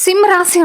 சிம்ம ராசி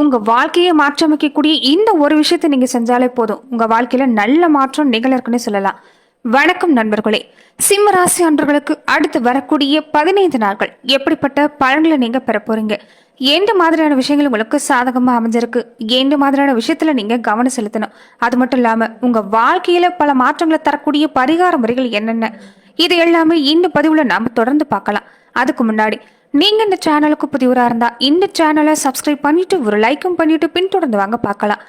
உங்க வாழ்க்கையை மாற்றமைக்கக்கூடிய இந்த ஒரு விஷயத்தை நீங்க செஞ்சாலே போதும். உங்க வாழ்க்கையில நல்ல மாற்றம் நிகழ இருக்குன்னு சொல்லலாம். வணக்கம் நண்பர்களே. சிம்ம ராசி அன்றர்களுக்கு அடுத்து வரக்கூடிய பதினைந்து நாட்கள் எப்படிப்பட்ட பலன்களை நீங்க பெற போறீங்க? எந்த மாதிரியான விஷயங்கள் உங்களுக்கு சாதகமா அமைஞ்சிருக்கு? எந்த மாதிரியான விஷயத்துல நீங்க கவனம் செலுத்தணும்? அது மட்டும் இல்லாம உங்க வாழ்க்கையில பல மாற்றங்களை தரக்கூடிய பரிகார முறைகள் என்னென்ன? இது எல்லாமே இந்த பதிவுல நாம தொடர்ந்து பார்க்கலாம். அதுக்கு முன்னாடி நீங்கள் இந்த சேனலுக்கு புதிவராக இருந்தால் இந்த சேனலை சப்ஸ்கிரைப் பண்ணிவிட்டு ஒரு லைக்கும் பண்ணிவிட்டு பின்தொடர்ந்து வாங்க பார்க்கலாம்.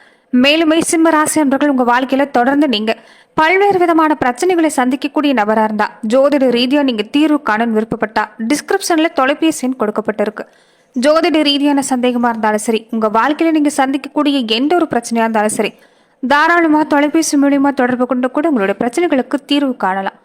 மேலுமே சிம்ம ராசி அன்பர்கள் உங்கள் வாழ்க்கையில் தொடர்ந்து நீங்கள் பல்வேறு விதமான பிரச்சனைகளை சந்திக்கக்கூடிய நபராக இருந்தால் ஜோதிட ரீதியாக நீங்கள் தீர்வு காண விருப்பப்பட்டால் டிஸ்கிரிப்ஷனில் தொலைபேசி எண் கொடுக்கப்பட்டிருக்கு. ஜோதிட ரீதியான சந்தேகமாக இருந்தாலும் சரி உங்கள் வாழ்க்கையில் நீங்கள் சந்திக்கக்கூடிய எந்த ஒரு பிரச்சனையாக இருந்தாலும் சரி தாராளமாக தொலைபேசி மூலியமாக தொடர்பு கொண்டு கூட உங்களுடைய பிரச்சனைகளுக்கு தீர்வு காணலாம்.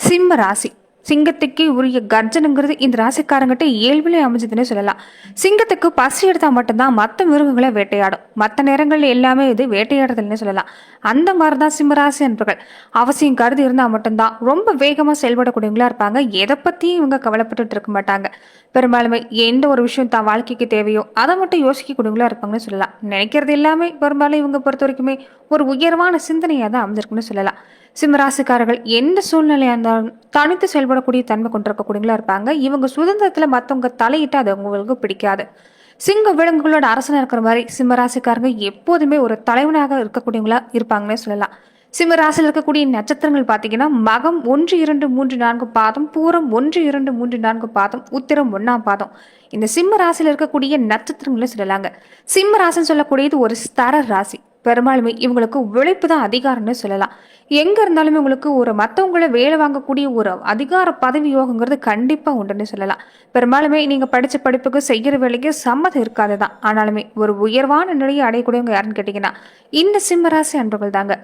சிம்ம ராசி. சிங்கத்துக்கே உரிய கர்ஜனுங்கிறது இந்த ராசிக்காரங்கிட்ட இயல்பிலே அமைஞ்சதுன்னு சொல்லலாம். சிங்கத்துக்கு பசி எடுத்தா மட்டும்தான் மற்ற மிருகங்களை வேட்டையாடும். மற்ற நேரங்களில் எல்லாமே இது வேட்டையாடுதல்னு சொல்லலாம். அந்த மாதிரி தான் சிம்மராசி அன்பர்கள். அவசியம் கருதி இருந்தால் மட்டும்தான் ரொம்ப வேகமாக செயல்படக்கூடியவங்களா இருப்பாங்க. எதை பற்றியும் இவங்க கவலைப்பட்டுட்டு இருக்க மாட்டாங்க. பெரும்பாலுமே எந்த ஒரு விஷயம் தான் வாழ்க்கைக்கு தேவையோ அதை மட்டும் யோசிக்க கூடியவங்களா இருப்பாங்கன்னு சொல்லலாம். நினைக்கிறது எல்லாமே பெரும்பாலும் இவங்க பொறுத்த வரைக்குமே ஒரு உயர்வான சிந்தனையாக தான் அமைஞ்சிருக்குன்னு சொல்லலாம். சிம்மராசிக்காரர்கள் எந்த சூழ்நிலையாக இருந்தாலும் தனித்து செயல்படக்கூடிய தன்மை கொண்டிருக்கக்கூடியவங்களா இருப்பாங்க. இவங்க சுதந்திரத்தில் மற்றவங்க தலையிட்டு அது அவங்களுக்கு பிடிக்காது. சிங்க விலங்குகளோட அரசனாக இருக்கிற மாதிரி சிம்மராசிக்காரங்க எப்போதுமே ஒரு தலைவனாக இருக்கக்கூடியவங்களா இருப்பாங்கன்னே சொல்லலாம். சிம்ம ராசியில் இருக்கக்கூடிய நட்சத்திரங்கள் பார்த்தீங்கன்னா மகம் ஒன்று இரண்டு மூன்று நான்கு பாதம் பூரம் ஒன்று இரண்டு மூன்று நான்கு பாதம் உத்திரம் ஒன்றாம் பாதம். இந்த சிம்ம ராசியில் இருக்கக்கூடிய நட்சத்திரங்களும் சொல்லலாங்க. சிம்ம ராசின்னு சொல்லக்கூடியது ஒரு ஸ்தர ராசி. பெரும்பாலுமே இவங்களுக்கு உழைப்பு தான் அதிகாரம்னு சொல்லலாம். எங்க இருந்தாலுமே உங்களுக்கு ஒரு மற்றவங்கள வேலை வாங்கக்கூடிய ஒரு அதிகார பதவி யோகங்கிறது கண்டிப்பா உண்டுன்னு சொல்லலாம். பெரும்பாலுமே நீங்க படிச்ச படிப்புக்கு செய்கிற வேலைக்கு சம்மதம் இருக்காது தான் ஆனாலுமே ஒரு உயர்வான நிலையை அடையக்கூடியவங்க யாருன்னு கேட்டீங்கன்னா இந்த சிம்மராசி அன்பர்கள் தாங்க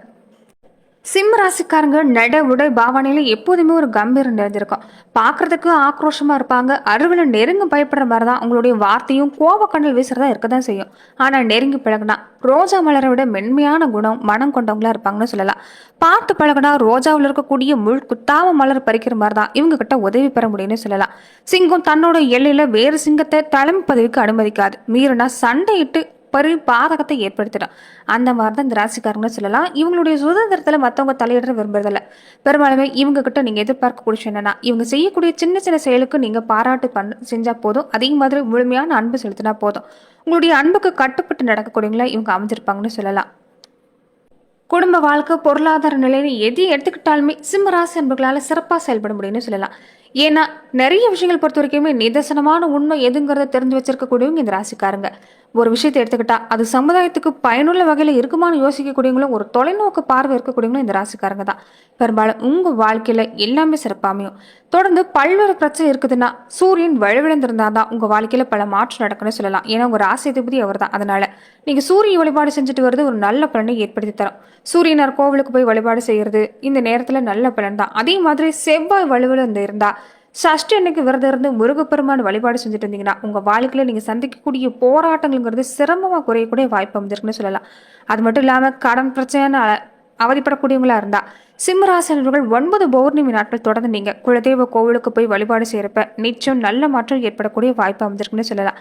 சிம்ம ராசிக்காரங்க நட உடை பாவனையில எப்போதுமே ஒரு கம்பீரம் நிறைஞ்சிருக்கும் பார்க்கறதுக்கு ஆக்ரோஷமா இருப்பாங்க. அருவில் நெருங்க பயப்படுற மாதிரி தான் உங்களுடைய வார்த்தையும் கோபக்கண்ணல் வீசுறதா இருக்க தான் செய்யும். ஆனா நெருங்கி பழகுனா ரோஜா மலரை விட மென்மையான குணம் மனம் கொண்டவங்களா இருப்பாங்கன்னு சொல்லலாம். பார்த்து பழகுனா ரோஜாவில் இருக்கக்கூடிய முள் குத்தாம மலர் பறிக்கிற மாதிரி தான் இவங்க கிட்ட உதவி பெற முடியும்னு சொல்லலாம். சிங்கம் தன்னோட எல்லையில வேறு சிங்கத்தை தலைமை பதவிக்கு அனுமதிக்காது. மீறினா சண்டையிட்டு பரி பாதகத்தை ஏற்படுத்திடும் அந்த மாதிரி தான் இந்த ராசிக்காரங்கன்னு சொல்லலாம். இவங்களுடைய சுதந்திரத்தில் மற்றவங்க தலையிட விரும்புறதில்ல. பெரும்பாலுமே இவங்க கிட்ட நீங்கள் எதிர்பார்க்கக்கூடிய என்னன்னா இவங்க செய்யக்கூடிய சின்ன சின்ன செயலுக்கு நீங்கள் பாராட்டு பண்ண செஞ்சால் போதும். அதே மாதிரி முழுமையான அன்பு செலுத்தினா போதும். உங்களுடைய அன்புக்கு கட்டுப்பட்டு நடக்கக்கூடியவங்களா இவங்க அமைஞ்சிருப்பாங்கன்னு சொல்லலாம். குடும்ப வாழ்க்கை பொருளாதார நிலையில எது எடுத்துக்கிட்டாலுமே சிம்ம ராசி அன்பர்களால் சிறப்பாக செயல்பட முடியும்னு சொல்லலாம். ஏன்னா நிறைய விஷயங்கள் பொறுத்த வரைக்குமே நிதர்சனமான உண்மை எதுங்கிறத தெரிஞ்சு வச்சிருக்கக்கூடியவங்க இந்த ராசிக்காரங்க. ஒரு விஷயத்தை எடுத்துக்கிட்டா அது சமுதாயத்துக்கு பயனுள்ள வகையில் இருக்குமான்னு யோசிக்கக்கூடியவங்களும் ஒரு தொலைநோக்கு பார்வை இருக்கக்கூடியவங்களும் இந்த ராசிக்காரங்க தான். பெரும்பாலும் உங்கள் வாழ்க்கையில் எல்லாமே சிறப்பாமையும். தொடர்ந்து பல்வேறு பிரச்சனை இருக்குதுன்னா சூரியன் வலுவிழந்திருந்தால் தான் உங்கள் வாழ்க்கையில் பல மாற்றம் நடக்குன்னு சொல்லலாம். ஏன்னா உங்கள் ராசி அதிபதி அவர் தான் அதனால் நீங்கள் சூரிய வழிபாடு செஞ்சுட்டு வருது ஒரு நல்ல பலனை ஏற்படுத்தி தரும். சூரியனார் கோவிலுக்கு போய் வழிபாடு செய்கிறது இந்த நேரத்தில் நல்ல பலன் தான். அதே மாதிரி செவ்வாய் வலுவில் இருந்தால் சஷ்டி அன்னைக்கு விரதம் இருந்து முருகப்பெருமான் வழிபாடு செஞ்சுட்டு இருந்தீங்கன்னா உங்கள் வாழ்க்கையில் நீங்கள் சந்திக்கக்கூடிய போராட்டங்கள்ங்கிறது சிரமமாக குறையக்கூடிய வாய்ப்பு அமைஞ்சிருக்குன்னு சொல்லலாம். அது மட்டும் இல்லாமல் கடன் பிரச்சனை அவதிப்படக்கூடியவங்களா இருந்தா சிம்மராசனர்கள் ஒன்பது பௌர்ணமி நாட்கள் தொடர்ந்து நீங்கள் குலதெய்வ கோவிலுக்கு போய் வழிபாடு செய்கிறப்ப நிச்சயம் நல்ல மாற்றம் ஏற்படக்கூடிய வாய்ப்பு அமைஞ்சிருக்குன்னு சொல்லலாம்.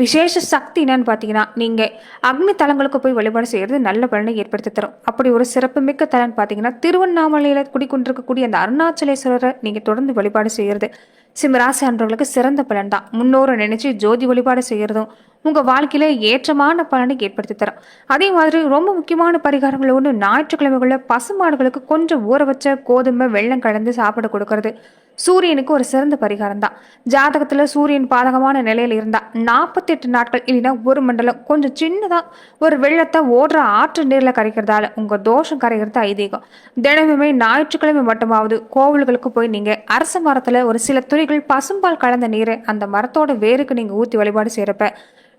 விசேஷ சக்தி என்னன்னு பார்த்தீங்கன்னா நீங்கள் அக்னி தலங்களுக்கு போய் வழிபாடு செய்கிறது நல்ல பலனை ஏற்படுத்தி தரும். அப்படி ஒரு சிறப்புமிக்க தலன்னு பார்த்தீங்கன்னா திருவண்ணாமலையில் குடிக்கொண்டிருக்கக்கூடிய அந்த அருணாச்சலேஸ்வரரை நீங்கள் தொடர்ந்து வழிபாடு செய்கிறது சிம்மராசி அன்றவர்களுக்கு சிறந்த பலன் தான். முன்னோரை நினைச்சு ஜோதி வழிபாடு செய்கிறதும் உங்கள் வாழ்க்கையில ஏற்றமான பலனை ஏற்படுத்தி தரும். அதே மாதிரி ரொம்ப முக்கியமான பரிகாரங்கள் ஒன்று ஞாயிற்றுக்கிழமைகளில் பசுமாடுகளுக்கு கொஞ்சம் ஊற வச்ச கோதுமை வெள்ளம் கலந்து சாப்பிட கொடுக்கறது. சூரியனுக்கு ஒரு சிறந்த பரிகாரம் தான் ஜாதகத்தில் சூரியன் பாதகமான நிலையில் இருந்தால் நாற்பத்தெட்டு நாட்கள் இல்லைன்னா ஒரு மண்டலம் கொஞ்சம் சின்னதாக ஒரு வெள்ளத்தை ஓடுற ஆற்று நீரில் கரைக்கிறதால உங்கள் தோஷம் கரைகிறது ஐதீகம். தினமுமே ஞாயிற்றுக்கிழமை மட்டுமாவது கோவில்களுக்கு போய் நீங்கள் அரச மரத்தில் ஒரு சில துணிகள் பசும்பால் கலந்த நீரை அந்த மரத்தோட வேருக்கு நீங்கள் ஊற்றி வழிபாடு செய்கிறப்ப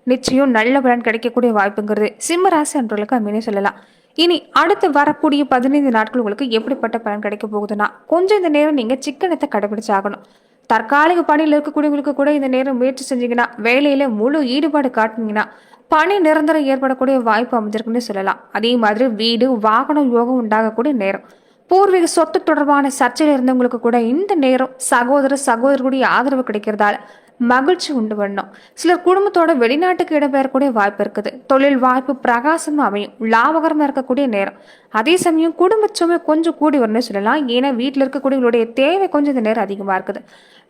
நிச்சயம் நல்ல பலன் கிடைக்கக்கூடிய வாய்ப்புங்கிறது. சிம்மராசி அன்றவர்களுக்கு அமீனே சொல்லலாம். இனி அடுத்து வரக்கூடிய பதினைந்து நாட்கள் உங்களுக்கு எப்படிப்பட்ட பலன் கிடைக்க போகுதுன்னா கொஞ்சம் இந்த நேரம் நீங்கள் சிக்கனத்தை கடைபிடிச்சாகணும் தற்காலிக பணியில் இருக்கக்கூடியவங்களுக்கு கூட இந்த நேரம் முயற்சி செஞ்சீங்கன்னா வேலையில் முழு ஈடுபாடு காட்டினீங்கன்னா பணி நிரந்தரம் ஏற்படக்கூடிய வாய்ப்பு அமைஞ்சிருக்குன்னு சொல்லலாம். அதே மாதிரி வீடு வாகனம் யோகம் உண்டாகக்கூடிய நேரம். பூர்வீக சொத்து தொடர்பான சர்ச்சையில் இருந்தவங்களுக்கு கூட இந்த நேரம் சகோதர சகோதரர்களுடைய ஆதரவு கிடைக்கிறதால மகிழ்ச்சி உண்டு பண்ணும். சிலர் குடும்பத்தோட வெளிநாட்டுக்கு இடம்பெயரக்கூடிய வாய்ப்பு இருக்குது. தொழில் வாய்ப்பு பிரகாசமா அமையும். லாபகரமாக இருக்கக்கூடிய நேரம். அதே சமயம் குடும்ப சுமை கொஞ்சம் கூடி வரும்னு சொல்லலாம். ஏன்னா வீட்டில் இருக்கக்கூடியவங்களுடைய தேவை கொஞ்சம் இந்த நேரம் அதிகமாக இருக்குது.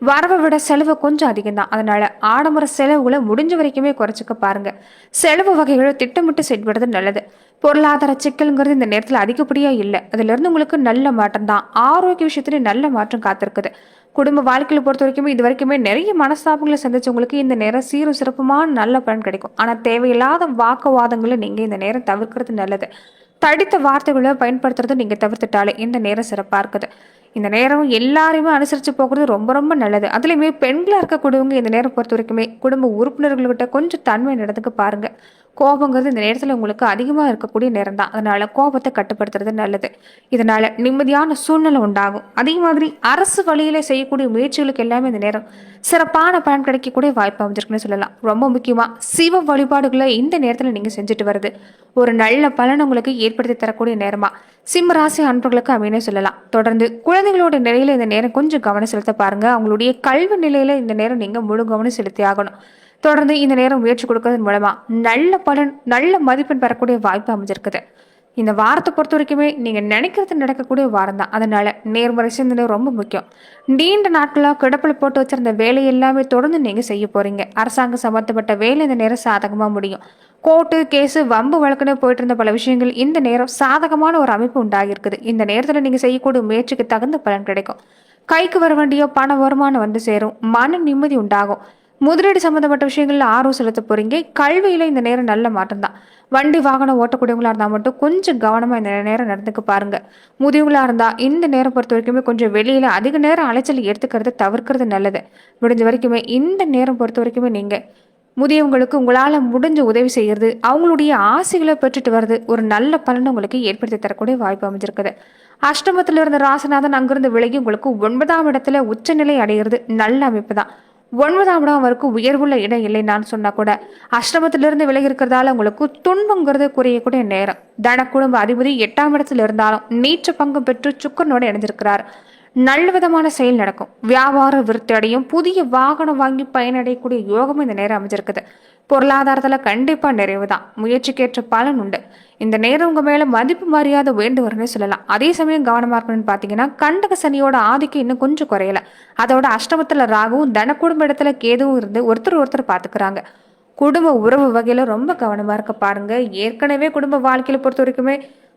வரவை விட செலவு கொஞ்சம் அதிகம் தான் அதனால ஆடம்பர செலவுகளை முடிஞ்ச வரைக்குமே குறைச்சிக்க பாருங்க. செலவு வகைகளை திட்டமிட்டு செயல்படுறது நல்லது. பொருளாதார சிக்கல்ங்கிறது இந்த நேரத்தில் அதிகப்படியா இல்லை. அதுல இருந்து உங்களுக்கு நல்ல மாற்றம் தான் ஆரோக்கிய விஷயத்துல நல்ல மாற்றம் காத்திருக்குது. குடும்ப வாழ்க்கையில் பொறுத்த வரைக்கும் இது வரைக்குமே நிறைய மனஸ்தாபங்களை சந்திச்சவங்களுக்கு இந்த நேரம் சீரும் சிறப்புமான நல்ல பலன் கிடைக்கும். ஆனால் தேவையில்லாத வாக்குவாதங்களை நீங்கள் இந்த நேரம் தவிர்க்கிறது நல்லது. தடித்த வார்த்தைகளை பயன்படுத்துறதை நீங்கள் தவிர்த்துட்டாலே இந்த நேரம் சிறப்பாக இருக்குது. இந்த நேரம் எல்லாரையுமே அனுசரித்து போகிறது ரொம்ப ரொம்ப நல்லது. அதுலேயுமே பெண்களாக இருக்கக்கூடியவங்க இந்த நேரம் பொறுத்த வரைக்குமே குடும்ப உறுப்பினர்கள்கிட்ட கொஞ்சம் தன்மை நடந்துக்கு பாருங்கள் கோபங்கிறது இந்த நேரத்தில் உங்களுக்கு அதிகமாக இருக்கக்கூடிய நேரம் தான் அதனால் கோபத்தை கட்டுப்படுத்துறது நல்லது. இதனால் நிம்மதியான சூழ்நிலை உண்டாகும். அதே மாதிரி அரசு வழியில் செய்யக்கூடிய முயற்சிகளுக்கு எல்லாமே இந்த நேரம் சிறப்பான பலன் கிடைக்கக்கூடிய வாய்ப்பு அமைஞ்சிருக்குன்னு சொல்லலாம். ரொம்ப முக்கியமாக சிவ வழிபாடுகளை இந்த நேரத்தில் நீங்கள் செஞ்சுட்டு வருது ஒரு நல்ல பலன் உங்களுக்கு ஏற்படுத்தி தரக்கூடிய நேரமாக சிம்ம ராசி அன்பர்களுக்கு அமைனே சொல்லலாம். தொடர்ந்து குழந்தைகளோட நிலையில் இந்த நேரம் கொஞ்சம் கவனம் செலுத்த பாருங்கள் அவங்களுடைய கல்வி நிலையில் இந்த நேரம் நீங்கள் முழு கவனம் செலுத்தி ஆகணும். தொடர்ந்து இந்த நேரம் முயற்சி கொடுக்கறதன் மூலமா நல்ல பலன் நல்ல மதிப்பெண் பெறக்கூடிய வாய்ப்பு அமைஞ்சிருக்குது. இந்த வாரத்தை பொறுத்த வரைக்குமே நீங்கள் நினைக்கிறது நடக்கக்கூடிய வாரம் தான். அதனால நேர்மறை சிந்தனை ரொம்ப முக்கியம். நீண்ட நாட்களாக கிடப்பில் போட்டு வச்சிருந்த வேலை எல்லாமே தொடர்ந்து நீங்கள் செய்ய போகிறீங்க அரசாங்கம் சம்மந்தப்பட்ட வேலை இந்த நேரம் சாதகமாக முடியும். கோர்ட்டு கேஸு வம்பு வழக்குன்னு போயிட்டு இருந்த பல விஷயங்கள் இந்த நேரம் சாதகமான ஒரு அமைப்பு உண்டாகிருக்குது இந்த நேரத்தில் நீங்கள் செய்யக்கூடிய முயற்சிக்கு தகுந்த பலன் கிடைக்கும். கைக்கு வர வேண்டிய பண வருமானம் வந்து சேரும். மன நிம்மதி உண்டாகும். முதலீடு சம்மந்தப்பட்ட விஷயங்களில் ஆர்வம் செலுத்த போகிறீங்க கல்வியில் இந்த நேரம் நல்ல மாற்றம் தான். வண்டி வாகனம் ஓட்டக்கூடியவங்களாக இருந்தால் மட்டும் கொஞ்சம் கவனமாக இந்த நேரம் நடந்துக்க பாருங்கள் முதியவங்களாக இருந்தால் இந்த நேரம் பொறுத்த வரைக்குமே கொஞ்சம் வெளியில் அதிக நேரம் அலைச்சல் எடுத்துக்கிறது தவிர்க்கிறது நல்லது. முடிஞ்ச வரைக்குமே இந்த நேரம் பொறுத்த வரைக்குமே நீங்கள் முதியவங்களுக்கு உங்களால் முடிஞ்ச உதவி செய்கிறது அவங்களுடைய ஆசைகளை பெற்றுட்டு வருது ஒரு நல்ல பலனை உங்களுக்கு ஏற்படுத்தி தரக்கூடிய வாய்ப்பு அமைஞ்சிருக்குது. அஷ்டமத்தில் இருந்த ராசநாதன் அங்கிருந்து விலகி உங்களுக்கு ஒன்பதாம் இடத்துல உச்சநிலை அடைகிறது நல்ல அமைப்பு தான். ஒன்பதாம் இடம் அவருக்கு உயர்வுள்ள இடம் இல்லைன்னு சொன்னா கூட அஷ்டமத்திலிருந்து விலகி இருக்கிறதால உங்களுக்கு துன்பங்கிறது குறையக்கூடிய நேரம். தன குடும்ப அதிபதி எட்டாம் இடத்துல இருந்தாலும் நீச்ச பங்கு பெற்று சுக்கரனோட இணைஞ்சிருக்கிறார். நல்ல விதமான செயல் நடக்கும். வியாபார விருத்தி அடையும் புதிய வாகனம் வாங்கி பயனடையக்கூடிய யோகமும் இந்த நேரம் அமைஞ்சிருக்குது. பொருளாதாரத்தில் கண்டிப்பாக நிறைவு தான் முயற்சிக்கேற்ற பலன் உண்டு. இந்த நேரம் உங்கள் மேலே மதிப்பு மரியாதை வேண்டு வரும்னு சொல்லலாம். அதே சமயம் கவனமாக இருக்கணும்னு பார்த்தீங்கன்னா கண்டக சனியோட ஆதிக்கம் இன்னும் கொஞ்சம் குறையல. அதோட அஷ்டமத்தில் ராகவும் தன குடும்ப இடத்துல கேதுவும் இருந்து ஒருத்தர் ஒருத்தர் பார்த்துக்கிறாங்க குடும்ப உறவு வகையில் ரொம்ப கவனமாக இருக்க பாருங்கள் ஏற்கனவே குடும்ப வாழ்க்கையில் பொறுத்த வரைக்குமே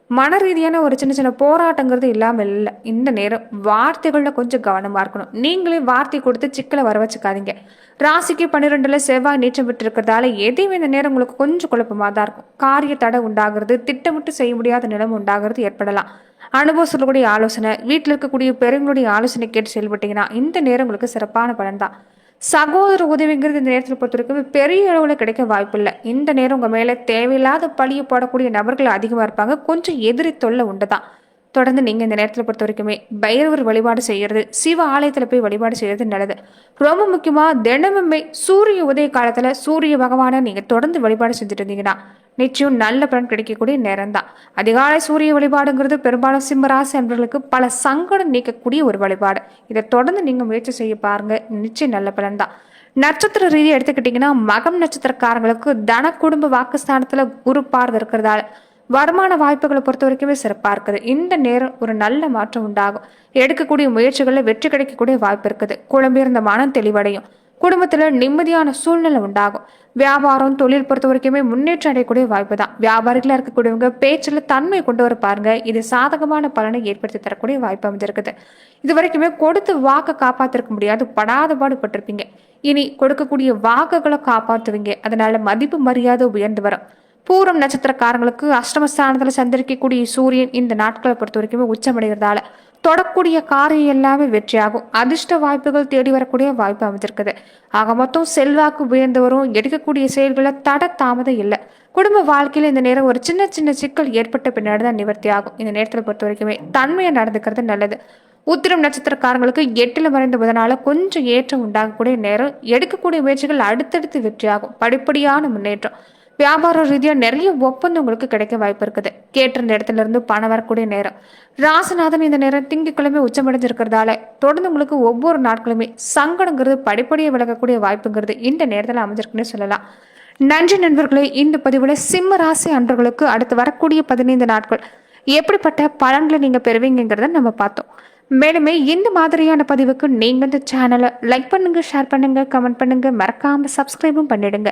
மன ரீதியான ஒரு சின்ன சின்ன போராட்டங்கிறது இல்லாமல் இல்லை. இந்த நேரம் வார்த்தைகளில் கொஞ்சம் கவனமாக இருக்கணும். நீங்களே வார்த்தை கொடுத்து சிக்கலை வர வச்சுக்காதீங்க. ராசிக்கு பன்னிரெண்டில் செவ்வாய் நீச்சம் விட்டுருக்கிறதால எதையும் எதையுமே இந்த நேரம் உங்களுக்கு கொஞ்சம் குழப்பமாக தான் இருக்கும். காரிய தடை உண்டாகிறது திட்டமிட்டு செய்ய முடியாத நிலம் உண்டாகிறது ஏற்படலாம். அனுபவம் சொல்லக்கூடிய ஆலோசனை வீட்டில் இருக்கக்கூடிய பெரியவங்களுடைய ஆலோசனை கேட்டு செயல்பட்டீங்கன்னா இந்த நேரம் உங்களுக்கு சிறப்பான பலன் தான். சகோதர உதவிங்கிறது இந்த நேரத்தில் பொறுத்த வரைக்கும் பெரிய அளவில் கிடைக்க வாய்ப்பில்லை. இந்த நேரம் உங்கள் மேலே தேவையில்லாத பழியை போடக்கூடிய நபர்கள் அதிகமாக இருப்பாங்க. கொஞ்சம் எதிரி தொல்லை உண்டு தான் தொடர்ந்து நீங்கள் இந்த நேரத்தில் பொறுத்த வரைக்குமே பைரவர் வழிபாடு செய்கிறது சிவ ஆலயத்தில் போய் வழிபாடு செய்கிறது நல்லது. ரொம்ப முக்கியமாக தினமுமே சூரிய உதய காலத்தில் சூரிய பகவானை நீங்கள் தொடர்ந்து வழிபாடு செஞ்சுட்டு இருந்தீங்கன்னா நிச்சயம் நல்ல பலன் கிடைக்கக்கூடிய நேரம் தான் அதிகாலை சூரிய வழிபாடுங்கிறது பெரும்பாலும் சிம்மராசி அன்பர்களுக்கு பல சங்கடம் நீக்கக்கூடிய ஒரு வழிபாடு. இதை தொடர்ந்து நீங்கள் முயற்சி செய்ய பாருங்கள் நிச்சயம் நல்ல பலன் தான் நட்சத்திர ரீதியாக எடுத்துக்கிட்டிங்கன்னா மகம் நட்சத்திரக்காரங்களுக்கு தன குடும்ப வாக்குஸ்தானத்தில் குரு பார்வை இருக்கிறதால வருமான வாய்ப்புகளை பொறுத்த வரைக்குமே சிறப்பாக இருக்குது. இந்த நேரம் ஒரு நல்ல மாற்றம் உண்டாகும். எடுக்கக்கூடிய முயற்சிகளில் வெற்றி கிடைக்கக்கூடிய வாய்ப்பு இருக்குது. குழம்பியிருந்த மனம் தெளிவடையும். குடும்பத்தில் நிம்மதியான சூழ்நிலை உண்டாகும். வியாபாரம் தொழில் பொறுத்த வரைக்குமே முன்னேற்றம் அடையக்கூடிய வாய்ப்பு தான். வியாபாரிகளாக இருக்கக்கூடியவங்க பேச்சில் தன்மை கொண்டு வர பாருங்க. இது சாதகமான பலனை ஏற்படுத்தி தரக்கூடிய வாய்ப்பு அமைஞ்சிருக்குது. இது வரைக்குமே கொடுத்து வாக்கை காப்பாற்றிருக்க முடியாது. படாத பாடுபட்டிருப்பீங்க. இனி கொடுக்கக்கூடிய வாக்குகளை காப்பாற்றுவீங்க. அதனால மதிப்பு மரியாதை உயர்ந்து வரும். பூரம் நட்சத்திரக்காரங்களுக்கு அஷ்டமஸ்தானத்தில் சந்திரிக்கக்கூடிய சூரியன் இந்த நாட்களை பொறுத்த வரைக்குமே உச்சமடைகிறதால தொடக்கூடிய காரியம் எல்லாமே வெற்றியாகும். அதிர்ஷ்ட வாய்ப்புகள் தேடி வரக்கூடிய வாய்ப்பு அமைஞ்சிருக்குது. ஆக மொத்தம் செல்வாக்கு உயர்ந்து வரும் எடுக்கக்கூடிய செயல்களை தட தாமதம் இல்லை. குடும்ப வாழ்க்கையில் இந்த நேரம் ஒரு சின்ன சின்ன சிக்கல் ஏற்பட்ட பின்னாடி தான் நிவர்த்தி ஆகும். இந்த நேரத்தில் பொறுத்த வரைக்குமே தன்மையை நடந்துக்கிறது நல்லது. உத்திரம் நட்சத்திரக்காரங்களுக்கு எட்டில் மறைந்த புதனால கொஞ்சம் ஏற்றம் உண்டாகக்கூடிய நேரம். எடுக்கக்கூடிய முயற்சிகள் அடுத்தடுத்து வெற்றியாகும். படிப்படியான முன்னேற்றம். வியாபார ரீதியாக நிறைய ஒப்பந்தம் உங்களுக்கு கிடைக்க வாய்ப்பு இருக்குது. கேட்டிருந்த இடத்துல இருந்து பணம் வரக்கூடிய நேரம். ராசநாதன் இந்த நேரம் திங்கக்கிழமை உச்சமடைஞ்சிருக்கிறதால தொடர்ந்து உங்களுக்கு ஒவ்வொரு நாட்களுமே சங்கடங்கிறது படிப்படியாக விளக்கக்கூடிய வாய்ப்புங்கிறது இந்த நேரத்தில் அமைஞ்சிருக்குன்னு சொல்லலாம். நன்றி நண்பர்களே இந்த பதிவில் சிம்ம ராசி அன்றர்களுக்கு அடுத்து வரக்கூடிய பதினைந்து நாட்கள் எப்படிப்பட்ட பலன்களை நீங்கள் பெறுவீங்கிறத நம்ம பார்த்தோம். மேலுமே இந்த மாதிரியான பதிவுக்கு நீங்கள் இந்த சேனலை லைக் பண்ணுங்கள் ஷேர் பண்ணுங்கள் கமெண்ட் பண்ணுங்க. மறக்காமல் சப்ஸ்கிரைபும் பண்ணிடுங்க.